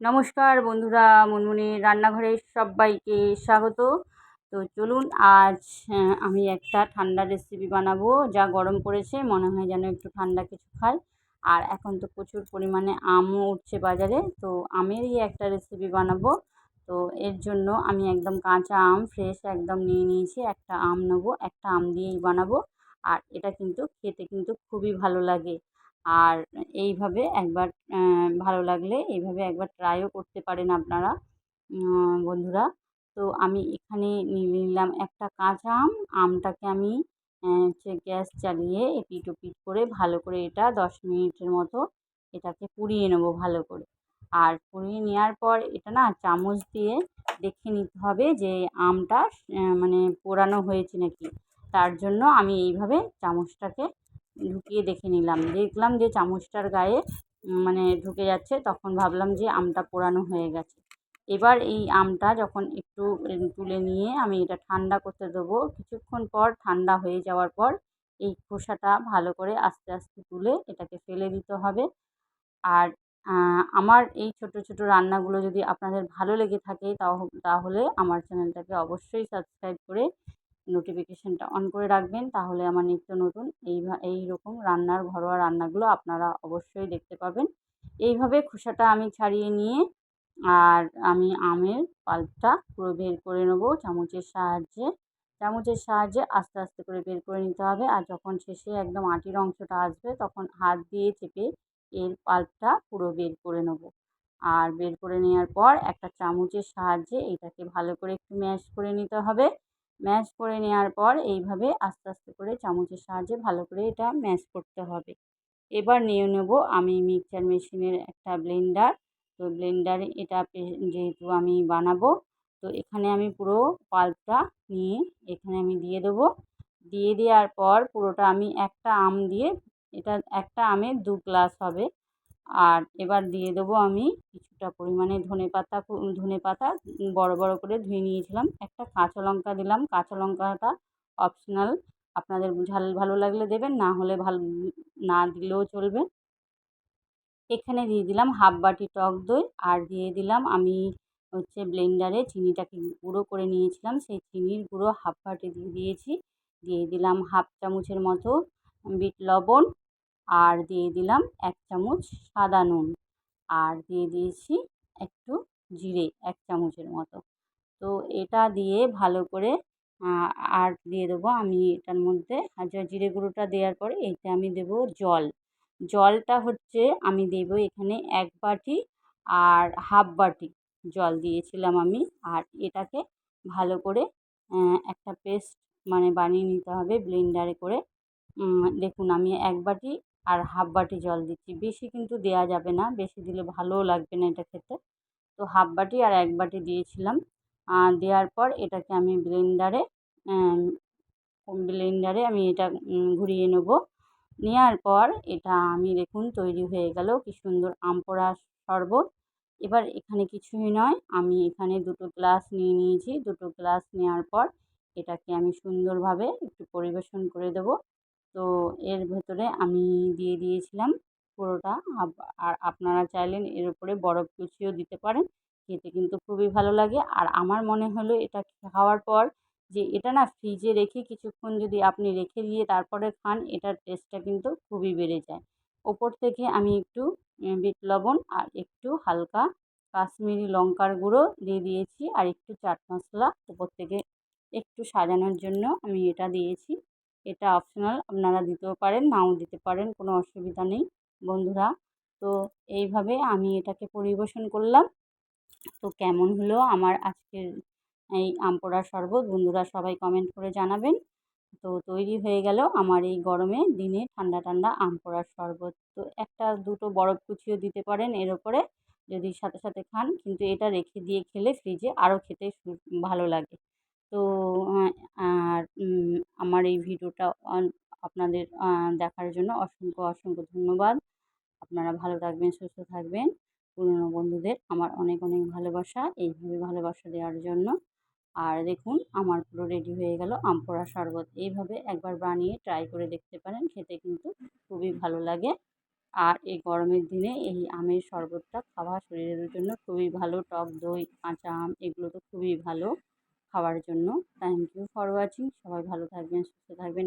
নমস্কার বন্ধুরা মুনমুনি রান্নাঘরে সবাইকে স্বাগত। তো চলুন, আজ আমি একটা ঠান্ডা রেসিপি বানাবো, যা গরম পড়েছে, মনে হয় যেন একটু ঠান্ডা কিছু খাই। আর এখন তো প্রচুর পরিমাণে আমও উঠছে বাজারে, তো আমেরই একটা রেসিপি বানাবো। তো এর জন্য আমি একদম কাঁচা আম ফ্রেশ একদম নিয়ে নিয়েছি, একটা আম নেব, একটা আম দিয়েই বানাবো। আর এটা কিন্তু খেতে কিন্তু খুবই ভালো লাগে। আর এইভাবে একবার ভালো লাগলে এইভাবে একবার ট্রাইও করতে পারেন আপনারা বন্ধুরা। তো আমি এখানে নিলাম একটা কাঁচা আম। আমটাকে আমি হচ্ছে গ্যাস চালিয়ে এপিট ওপিট করে ভালো করে এটা দশ মিনিটের মতো এটাকে পুড়িয়ে নেব ভালো করে। আর পুড়িয়ে নেওয়ার পর এটা না চামচ দিয়ে দেখে নিতে হবে যে আমটা মানে পোড়ানো হয়েছে নাকি। তার জন্য আমি এইভাবে চামচটাকে ঢুকিয়ে দেখে নিলাম। দেখলাম যে চামচটার গায়ে মানে ঢুকে যাচ্ছে, তখন ভাবলাম যে আমটা পোড়ানো হয়ে গেছে। এবার এই আমটা যখন একটু তুলে নিয়ে আমি এটা ঠান্ডা করতে দেবো। কিছুক্ষণ পর ঠান্ডা হয়ে যাওয়ার পর এই খোসাটা ভালো করে আস্তে আস্তে তুলে এটাকে ফেলে দিতে হবে। আর আমার এই ছোটো ছোটো রান্নাগুলো যদি আপনাদের ভালো লেগে থাকে তাহলে আমার চ্যানেলটাকে অবশ্যই সাবস্ক্রাইব করে নোটিফিকেশানটা অন করে রাখবেন, তাহলে আমার নিত্য নতুন এই এই রকম রান্নার ঘরোয়া রান্নাগুলো আপনারা অবশ্যই দেখতে পাবেন। এইভাবে খোসাটা আমি ছাড়িয়ে নিয়ে আর আমি আমের পাল্পটা পুরো বের করে নেব চামচের সাহায্যে। চামচের সাহায্যে আস্তে আস্তে করে বের করে নিতে হবে আর যখন শেষে একদম আটির অংশটা আসবে তখন হাত দিয়ে চেপে এর পাল্পটা পুরো বের করে নেব। আর বের করে নেওয়ার পর একটা চামচের সাহায্যে এইটাকে ভালো করে একটু ম্যাশ করে নিতে হবে। ম্যাশ করে নেওয়ার পর এইভাবে আস্তে আস্তে করে চামচের সাহায্যে ভালো করে এটা ম্যাশ করতে হবে। এবার নিয়ে নেব আমি মিক্সচার মেশিনের একটা ব্লেন্ডার। তো ব্লেন্ডারে এটা যেহেতু আমি বানাবো, তো এখানে আমি পুরো পাল্পটা নিয়ে এখানে আমি দিয়ে দেবো। দিয়ে দেওয়ার পর পুরোটা আমি একটা আম দিয়ে, এটা একটা আমের দু গ্লাস হবে। আর এবার দিয়ে দেবো আমি কিছুটা পরিমাণে ধনে পাতা ধনে পাতা, বড় বড় করে ধুয়ে নিয়েছিলাম। একটা কাঁচা লঙ্কা দিলাম। কাঁচা লঙ্কাটা অপশনাল আপনাদের ঝাল ভালো লাগলে দেবেন, না হলে ভালো, না দিলেও চলবে। এখানে দিয়ে দিলাম হাফ বাটি টক দই আর দিয়ে দিলাম আমি হচ্ছে ব্লেন্ডারে চিনিটাকে গুঁড়ো করে নিয়েছিলাম। সেই চিনির গুঁড়ো হাফ বাটি দিয়ে দিয়েছি। দিয়ে দিলাম হাফ চামচের মতো বিট লবণ। আর দিয়ে দিলাম এক চামচ সাদা নুন। আর দিয়ে দিয়েছি একটু জিরে, এক চামচের মতো। তো এটা দিয়ে ভালো করে আর দিয়ে দেবো আমি এটার মধ্যে জিরে গুঁড়োটা দেওয়ার পরে এতে আমি দেবো জল। জলটা হচ্ছে আমি দেবো এখানে এক বাটি আর হাফ বাটি জল দিয়েছিলাম আমি। আর এটাকে ভালো করে একটা পেস্ট মানে বানিয়ে নিতে হবে ব্লেন্ডারে করে। দেখুন আমি এক বাটি আর হাফ বাটি জল দিচ্ছি। বেশি কিন্তু দেওয়া যাবে না, বেশি দিলে ভালোও লাগবে না এটা খেতে। তো হাফ বাটি আর এক বাটি দিয়েছিলাম। দেওয়ার পর এটাকে আমি ব্লেন্ডারে ব্লেন্ডারে আমি এটা ঘুরিয়ে নেব। নেওয়ার পর এটা আমি দেখুন তৈরি হয়ে গেল, কি সুন্দর আম পোড়া শরবত। এবার এখানে কিছুই নয়, আমি এখানে দুটো গ্লাস নিয়ে নিয়েছি। দুটো গ্লাস নেওয়ার পর এটাকে আমি সুন্দরভাবে একটু পরিবেশন করে দেবো। তো এর ভেতরে আমি দিয়ে দিয়েছিলাম পুরোটা। আর আপনারা চাইলেন এর উপরে বরফ কুচিও দিতে পারেন, খেতে কিন্তু খুবই ভালো লাগে। আর আমার মনে হলো এটা খাওয়ার পর যে এটা না ফ্রিজে রেখে কিছুক্ষণ যদি আপনি রেখে দিয়ে তারপরে খান, এটার টেস্টটা কিন্তু খুবই বেড়ে যায়। ওপর থেকে আমি একটু বিট লবণ আর একটু হালকা কাশ্মীরি লঙ্কার গুঁড়ো দিয়ে দিয়েছি। আর একটু চাট মশলা, ওপর থেকে একটু সাজানোর জন্য আমি এটা দিয়েছি। এটা অপশনাল আপনারা দিতেও পারেন, নাও দিতে পারেন, কোনো অসুবিধা নেই, বন্ধুরা। তো এইভাবে আমি এটাকে পরিবেশন করলাম। তো কেমন হলো আমার আজকের এই আম পোড়ার শরবত? বন্ধুরা সবাই কমেন্ট করে জানাবেন। তো তৈরি হয়ে গেল আমার এই গরমে দিনে ঠান্ডা ঠান্ডা আম পোড়ার শরবত। তো একটা দুটো বরফ কুচিও দিতে পারেন এর ওপরে, যদি সাথে সাথে খান। কিন্তু এটা রেখে দিয়ে খেলে ফ্রিজে আরও খেতে ভালো লাগে। তো আর আমার এই ভিডিওটা আপনাদের দেখার জন্য অসংখ্য অসংখ্য ধন্যবাদ। আপনারা ভালো থাকবেন, সুস্থ থাকবেন। পুরনো বন্ধুদের আমার অনেক অনেক ভালোবাসা এইভাবে ভালোবাসা দেওয়ার জন্য। আর দেখুন, আমার পুরো রেডি হয়ে গেল আম পোড়া শরবত। এইভাবে একবার বানিয়ে ট্রাই করে দেখতে পারেন, খেতে কিন্তু খুবই ভালো লাগে। আর এই গরমের দিনে এই আমের শরবতটা খাওয়া শরীরের জন্য খুবই ভালো। টক দই, কাঁচা আম, এগুলো তো খুবই ভালো। খাওয়ার জন্য। থ্যাংক ইউ ফর ওয়াচিং সবাই ভালো থাকবেন সুস্থ থাকবেন।